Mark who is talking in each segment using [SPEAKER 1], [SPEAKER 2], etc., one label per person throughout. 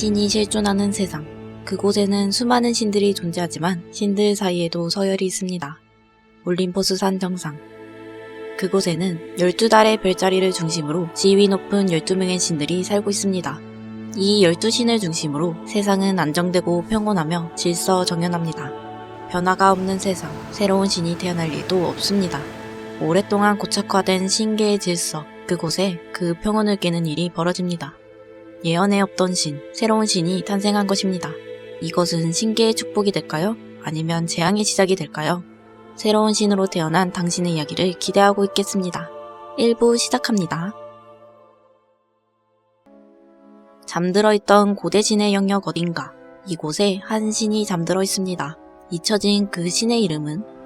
[SPEAKER 1] 신이 실존하는 세상. 그곳에는 수많은 신들이 존재하지만 신들 사이에도 서열이 있습니다. 올림포스 산 정상. 그곳에는 12달의 별자리를 중심으로 지위 높은 12명의 신들이 살고 있습니다. 이 12신을 중심으로 세상은 안정되고 평온하며 질서 정연합니다. 변화가 없는 세상, 새로운 신이 태어날 일도 없습니다. 오랫동안 고착화된 신계의 질서, 그곳에 그 평온을 깨는 일이 벌어집니다. 예언에 없던 신, 새로운 신이 탄생한 것입니다. 이것은 신계의 축복이 될까요? 아니면 재앙의 시작이 될까요? 새로운 신으로 태어난 당신의 이야기를 기대하고 있겠습니다. 1부 시작합니다. 잠들어 있던 고대 신의 영역 어딘가 이곳에 한 신이 잠들어 있습니다. 잊혀진 그 신의 이름은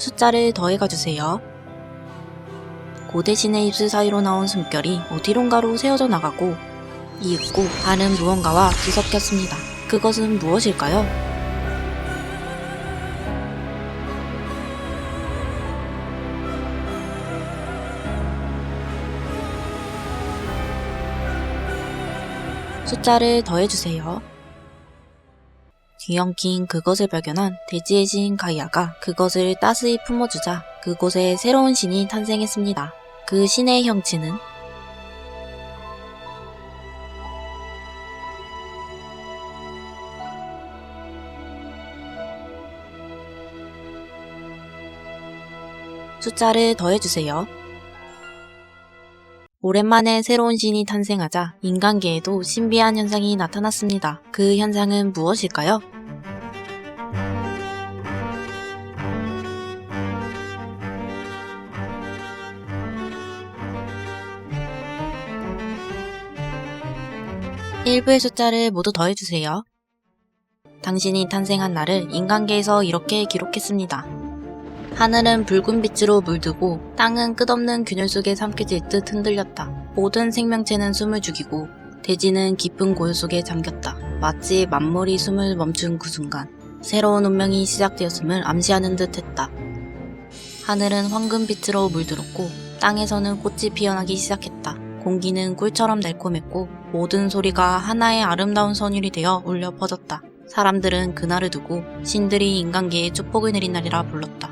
[SPEAKER 1] 숫자를 더해가 주세요. 고대 신의 입술 사이로 나온 숨결이 어디론가로 세워져 나가고 이윽고 다른 무언가와 뒤섞였습니다. 그것은 무엇일까요? 숫자를 더해주세요. 뒤엉킨 그것을 발견한 대지의 신 가이아가 그것을 따스히 품어주자 그곳에 새로운 신이 탄생했습니다. 그 신의 형체는 숫자를 더해주세요. 오랜만에 새로운 신이 탄생하자 인간계에도 신비한 현상이 나타났습니다. 그 현상은 무엇일까요? 일부의 숫자를 모두 더해주세요. 당신이 탄생한 날을 인간계에서 이렇게 기록했습니다. 하늘은 붉은 빛으로 물들고 땅은 끝없는 균열 속에 삼켜질 듯 흔들렸다. 모든 생명체는 숨을 죽이고 대지는 깊은 고요 속에 잠겼다. 마치 만물이 숨을 멈춘 그 순간 새로운 운명이 시작되었음을 암시하는 듯 했다. 하늘은 황금빛으로 물들었고 땅에서는 꽃이 피어나기 시작했다. 공기는 꿀처럼 달콤했고 모든 소리가 하나의 아름다운 선율이 되어 울려 퍼졌다. 사람들은 그날을 두고 신들이 인간계에 축복을 내린 날이라 불렀다.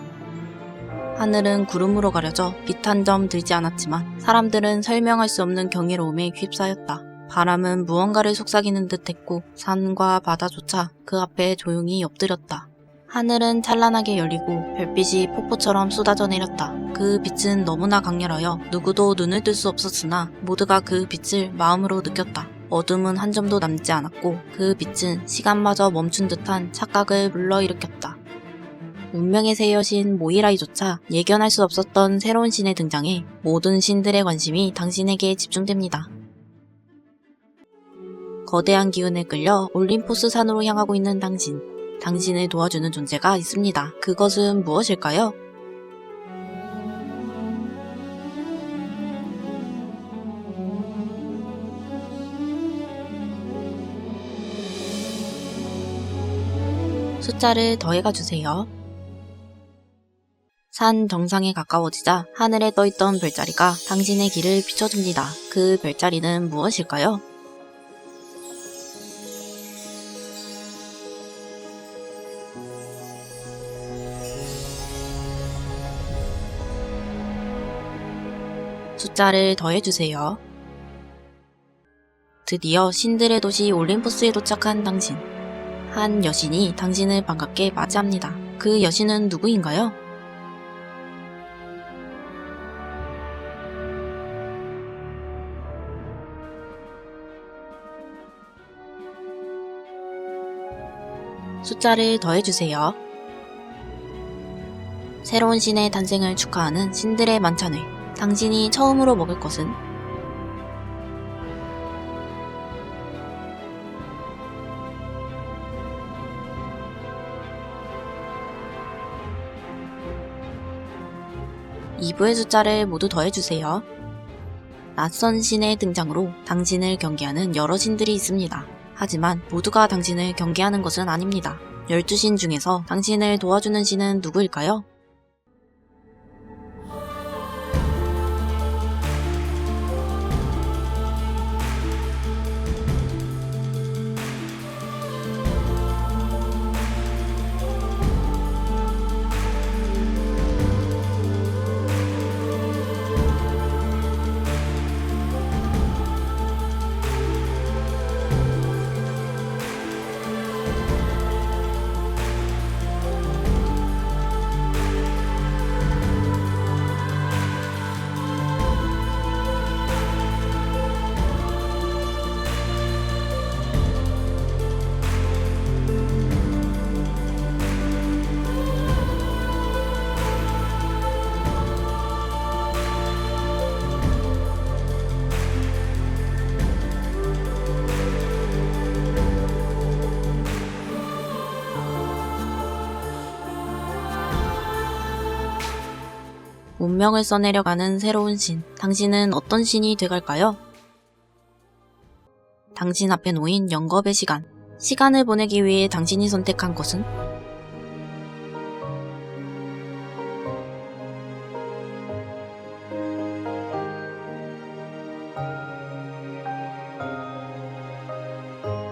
[SPEAKER 1] 하늘은 구름으로 가려져 빛 한 점 들지 않았지만 사람들은 설명할 수 없는 경이로움에 휩싸였다. 바람은 무언가를 속삭이는 듯 했고 산과 바다조차 그 앞에 조용히 엎드렸다. 하늘은 찬란하게 열리고 별빛이 폭포처럼 쏟아져 내렸다. 그 빛은 너무나 강렬하여 누구도 눈을 뜰 수 없었으나 모두가 그 빛을 마음으로 느꼈다. 어둠은 한 점도 남지 않았고 그 빛은 시간마저 멈춘 듯한 착각을 불러일으켰다. 운명의 새 여신 모이라이조차 예견할 수 없었던 새로운 신의 등장에 모든 신들의 관심이 당신에게 집중됩니다. 거대한 기운에 끌려 올림포스 산으로 향하고 있는 당신. 당신을 도와주는 존재가 있습니다. 그것은 무엇일까요? 숫자를 더해가 주세요. 산 정상에 가까워지자 하늘에 떠있던 별자리가 당신의 길을 비춰줍니다. 그 별자리는 무엇일까요? 숫자를 더해주세요. 드디어 신들의 도시 올림포스에 도착한 당신. 한 여신이 당신을 반갑게 맞이합니다. 그 여신은 누구인가요? 숫자를 더해주세요. 새로운 신의 탄생을 축하하는 신들의 만찬회. 당신이 처음으로 먹을 것은? 이부의 숫자를 모두 더해주세요. 낯선 신의 등장으로 당신을 경계하는 여러 신들이 있습니다. 하지만 모두가 당신을 경계하는 것은 아닙니다. 12신 중에서 당신을 도와주는 신은 누구일까요? 운명을 써내려가는 새로운 신. 당신은 어떤 신이 돼갈까요? 당신 앞에 놓인 영겁의 시간. 시간을 보내기 위해 당신이 선택한 것은?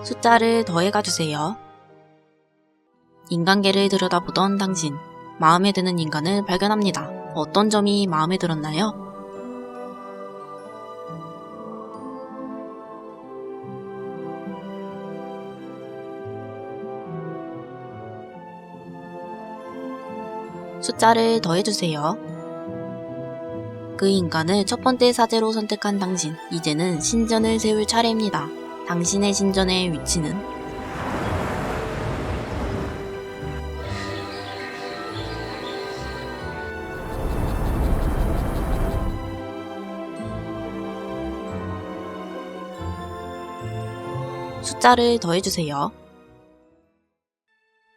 [SPEAKER 1] 숫자를 더해가 주세요. 인간계를 들여다보던 당신. 마음에 드는 인간을 발견합니다. 어떤 점이 마음에 들었나요? 숫자를 더해주세요. 그 인간을 첫 번째 사제로 선택한 당신. 이제는 신전을 세울 차례입니다. 당신의 신전의 위치는? 숫자를 더해주세요.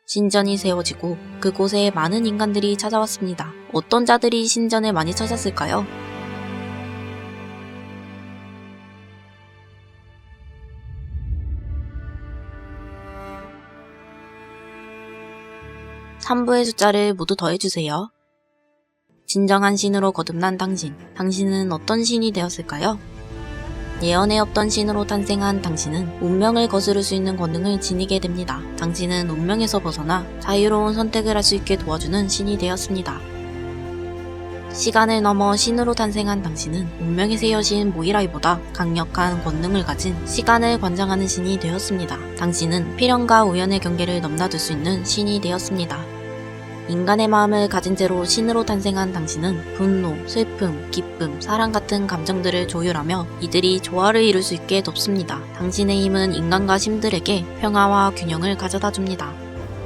[SPEAKER 1] 신전이 세워지고 그곳에 많은 인간들이 찾아왔습니다. 어떤 자들이 신전을 많이 찾았을까요? 삼부의 숫자를 모두 더해주세요. 진정한 신으로 거듭난 당신. 당신은 어떤 신이 되었을까요? 예언에 없던 신으로 탄생한 당신은 운명을 거스를 수 있는 권능을 지니게 됩니다. 당신은 운명에서 벗어나 자유로운 선택을 할 수 있게 도와주는 신이 되었습니다. 시간을 넘어 신으로 탄생한 당신은 운명의 새 여신 모이라이보다 강력한 권능을 가진 시간을 관장하는 신이 되었습니다. 당신은 필연과 우연의 경계를 넘나들 수 있는 신이 되었습니다. 인간의 마음을 가진 채로 신으로 탄생한 당신은 분노, 슬픔, 기쁨, 사랑 같은 감정들을 조율하며 이들이 조화를 이룰 수 있게 돕습니다. 당신의 힘은 인간과 신들에게 평화와 균형을 가져다 줍니다.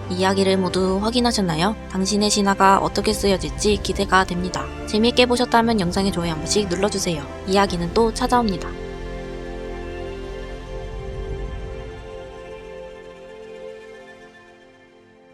[SPEAKER 1] 이야기를 모두 확인하셨나요? 당신의 신화가 어떻게 쓰여질지 기대가 됩니다. 재미있게 보셨다면 영상에 좋아요 한 번씩 눌러주세요. 이야기는 또 찾아옵니다.